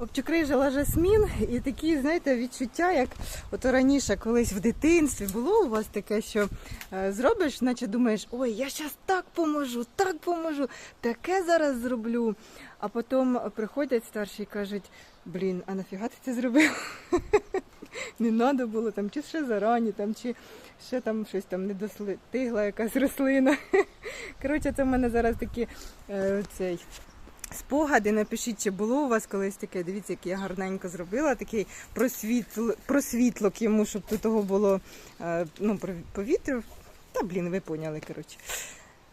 Обчукрижила жасмін і такі, знаєте, відчуття, як от раніше, колись в дитинстві було у вас таке, що е, зробиш, наче думаєш, ой, я зараз так поможу, так поможу, таке зараз зроблю. А потім приходять старші і кажуть, блін, а нафіга ти це зробив? Не треба було там, чи ще зарані, там, чи ще там щось там не достигла якась рослина. Коротше, це в мене зараз такі е, цей. Спогади, напишіть, чи було у вас колись таке. Дивіться, як я гарненько зробила, такий просвітл... просвітлок йому, щоб тут того було е, ну, повітря. Та блін, ви поняли, коротше.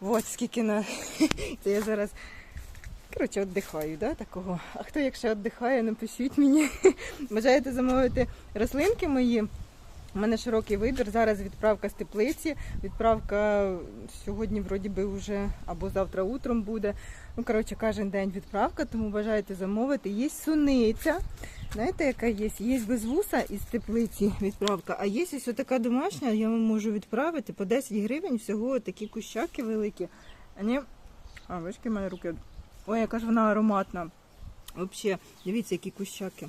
От скільки на. Це я зараз. Коротше, віддихаю, да, такого. А хто, якщо віддихає, напишіть мені. Бажаєте замовити рослинки мої? У мене широкий вибір. Зараз відправка з теплиці. Відправка сьогодні, вроді би, вже або завтра утром буде. Ну, коротше, кожен день відправка, тому бажаєте замовити. Є суниця. Знаєте, яка є? Є без вуса із теплиці відправка, а є ось така домашня, я вам можу відправити по 10 гривень всього такі кущаки великі. Вони... А, бачите, в мене руки. Ой, яка ж вона ароматна. Взагалі, дивіться, які кущаки.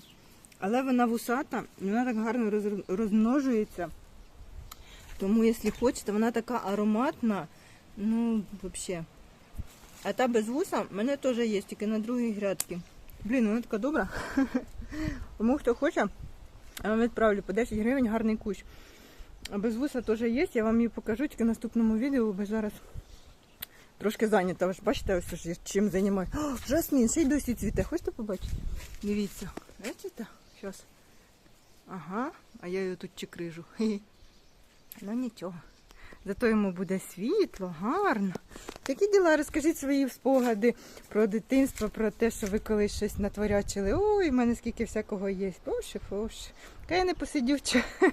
Але вона вусата, вона так гарно розмножується. Тому, якщо хочете, вона така ароматна. Ну, взагалі. А та без вуса в мене теж є, тільки на другій грядці. Блін, вона така добра. Тому хто хоче, я вам відправлю по 10 гривень гарний кущ. А без вуса теж є, я вам її покажу тільки в наступному відео, бо зараз трошки зайнята. Ви ж бачите, ось ж я чим займаю. О, жасмін, ще й досі цвіте. Хочете побачити? Дивіться. Бачите? Щас. Ага, а я її тут чекрижу. Хе-хе. Ну нічого. Зато йому буде світло, гарно. Такі діла, розкажіть свої спогади про дитинство, про те, що ви колись щось натворячили. Ой, в мене скільки всякого є. Боже, боже. Та я не посидюча.